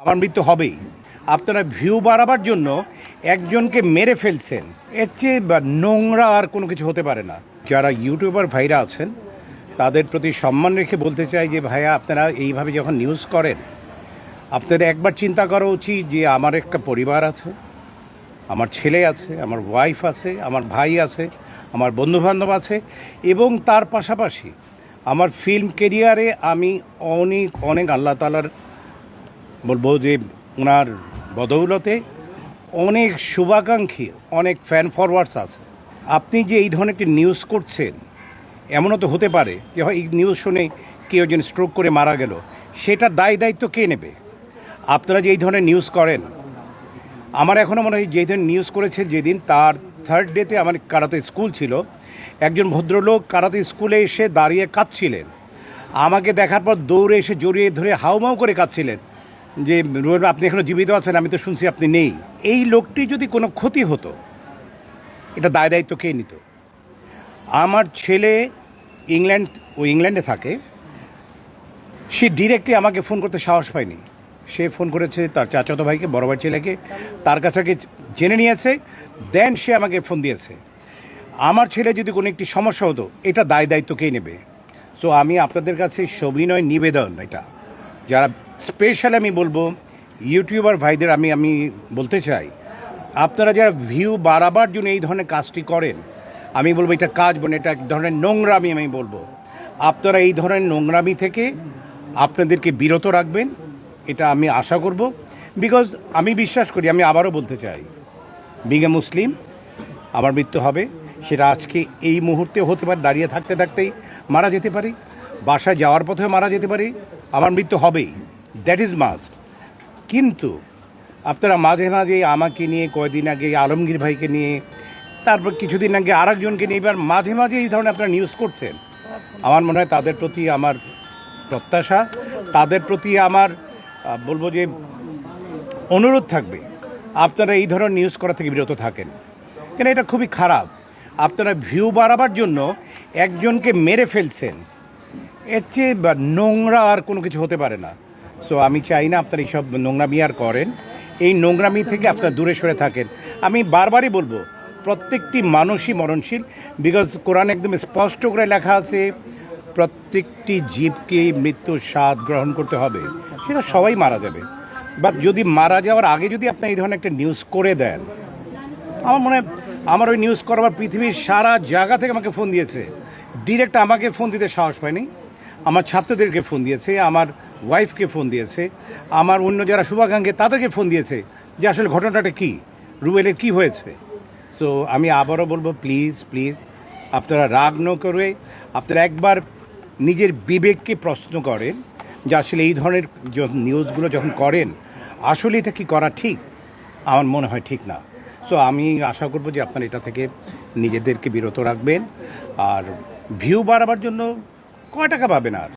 আমার মৃত্যু হবেই। আপনারা ভিউ বাড়াবার জন্য একজনকে মেরে ফেলছেন। এর চেয়ে নোংরা আর কোনো কিছু হতে পারে না। যারা ইউটিউবার ভাইরা আছেন, তাদের প্রতি সম্মান রেখে বলতে চাই যে, ভাইয়া, আপনারা এইভাবে যখন নিউজ করেন আপনাদের একবার চিন্তা করা উচিত যে, আমার একটা পরিবার আছে, আমার ছেলে আছে, আমার ওয়াইফ আছে, আমার ভাই আছে, আমার বন্ধুবান্ধব আছে, এবং তার পাশাপাশি আমার ফিল্ম কেরিয়ারে আমি অনেক অনেক আল্লাহ তালার বলব যে ওনার বদৌলতে অনেক শুভাকাঙ্ক্ষী, অনেক ফ্যান ফরওয়ার্ডস আছে। আপনি যে এই ধরনের একটি নিউজ করছেন, এমনও তো হতে পারে যে হয় এই নিউজ শুনে কেউ যেন স্ট্রোক করে মারা গেল সেটার দায় দায়িত্ব কে নেবে? আপনারা যে এই ধরনের নিউজ করেন, আমার এখনও মনে হয় যে ধরনের নিউজ করেছে যেদিন তার থার্ড ডেতে আমার কারাতে স্কুল ছিল, একজন ভদ্রলোক কারাতে স্কুলে এসে দাঁড়িয়ে কাঁদছিলেন। আমাকে দেখার পর দৌড়ে এসে জড়িয়ে ধরে হাউমাউ করে কাঁদছিলেন। যে রুবেল আপনি এখনও জীবিত আছেন, আমি তো শুনছি আপনি নেই। এই লোকটি যদি কোনো ক্ষতি হতো, এটা দায় দায়িত্ব কে নিত? আমার ছেলে ইংল্যান্ড, ও ইংল্যান্ডে থাকে। সে ডিরেক্টলি আমাকে ফোন করতে সাহস পায়নি। সে ফোন করেছে তার চাচাতো ভাইকে, বড় ভাই ছেলেকে। তার কাছে জেনে নিয়েছে দেন সে আমাকে ফোন দিয়েছে। আমার ছেলে যদি কোনো একটি সমস্যা হতো, এটা দায় দায়িত্ব কে নেবে? সো আমি আপনাদের কাছে সবিনয় নিবেদন এটা। যারা স্পেশাল আমি বলব ইউটিউবার ভাইদের আমি আমি বলতে চাই, আপনারা যারা ভিউ বাড়াবার জন্য এই ধরনের কাজটি করেন, আমি বলব এটা কাজ বোন এটা এক ধরনের নোংরামি আমি বলব। আপনারা এই ধরনের নোংরামি থেকে আপনাদেরকে বিরত রাখবেন, এটা আমি আশা করব। বিকজ আমি বিশ্বাস করি, আমি আবারও বলতে চাই বিং মুসলিম আমার মৃত্যু হবে, সেটা আজকে এই মুহূর্তে হতে পারে, দাঁড়িয়ে থাকতে থাকতেই মারা যেতে পারি, বাসায় যাওয়ার পথে মারা যেতে পারি, আমার মৃত্যু হবেই। দ্যাট ইজ মাস্ট কিন্তু, আপনারা মাঝে মাঝে আমাকে নিয়ে কয়দিন আগে আলমগীর ভাইকে নিয়ে, তারপর কিছুদিন আগে আরেকজনকে নিয়ে এবার মাঝে মাঝে এই ধরনের আপনারা নিউজ করছেন। আমার মনে হয় তাদের প্রতি আমার প্রত্যাশা, তাদের প্রতি আমার বলব যে অনুরোধ থাকবে, আপনারা এই ধরনের নিউজ করা থেকে বিরত থাকেন। কেন এটা খুবই খারাপ। আপনারা ভিউ বাড়াবার জন্য একজনকে মেরে ফেলছেন। এর চেয়ে নোংরা আর কোনো কিছু হতে পারে না। সো আমি চাই না আপনার এইসব নোংরামি আর করেন। এই নোংরামি থেকে আপনার দূরে সরে থাকেন। আমি বারবারই বলব, প্রত্যেকটি মানুষই মরণশীল বিকজ কোরআন একদম স্পষ্ট করে লেখা আছে, প্রত্যেকটি জীবকে মৃত্যুর স্বাদ গ্রহণ করতে হবে। সেটা সবাই মারা যাবে। বাট যদি মারা যাওয়ার আগে যদি আপনি এই ধরনের একটা নিউজ করে দেন, আমার মনে আমার ওই নিউজ করবার পৃথিবীর সারা জায়গা থেকে আমাকে ফোন দিয়েছে। ডিরেক্ট আমাকে ফোন দিতে সাহস পায়নি। আমার ছাত্রদেরকে ফোন দিয়েছে। আমার ওয়াইফকে ফোন দিয়েছে, আমার অন্য যারা শুভাকাঙ্ক্ষী তাদেরকে ফোন দিয়েছে যে আসলে ঘটনাটা কী, রুবেলের কী হয়েছে। সো আমি আবারও বলব প্লিজ প্লিজ আপনারা রাগ ন করে, আপনারা একবার নিজের বিবেককে প্রশ্ন করেন যে আসলে এই ধরনের নিউজগুলো যখন করেন, আসলে এটা কি করা ঠিক? আমার মনে হয় ঠিক না। সো আমি আশা করব যে আপনারা এটা থেকে নিজেদেরকে বিরত রাখবেন, আর ভিউ বাড়াবার জন্য কয় টাকা পাবেন আর?